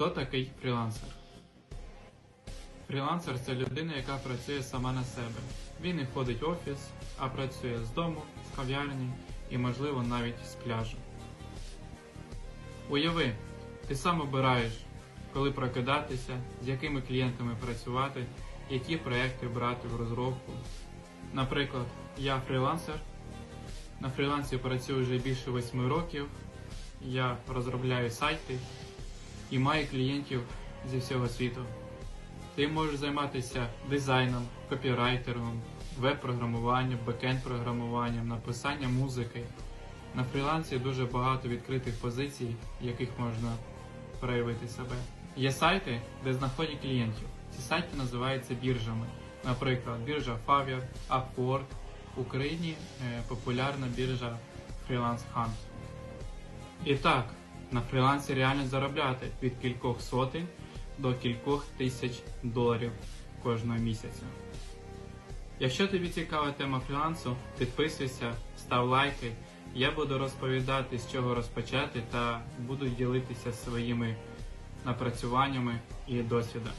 Хто такий фрілансер? Фрілансер це людина, яка працює сама на себе. Він не ходить в офіс, а працює з дому, з кав'ярні і, можливо, навіть з пляжу. Уяви, ти сам обираєш, коли прокидатися, з якими клієнтами працювати, які проекти брати в розробку. Наприклад, я фрілансер. На фрілансі працюю вже більше 8 років. Я розробляю сайти і маю клієнтів зі всього світу. Ти можеш займатися дизайном, копірайтером, веб-програмуванням, бекенд-програмуванням, написанням музики. На фрілансі дуже багато відкритих позицій, в яких можна проявити себе. Є сайти, де знаходять клієнтів. Ці сайти називаються біржами. Наприклад, біржа Favia, Upwork. В Україні е, популярна біржа Freelance Hunt. І так, на фрілансі реально заробляти від кількох сотень до кількох тисяч доларів кожного місяця. Якщо тобі цікава тема фрілансу, підписуйся, став лайки. Я буду розповідати, з чого розпочати, та буду ділитися своїми напрацюваннями і досвідом.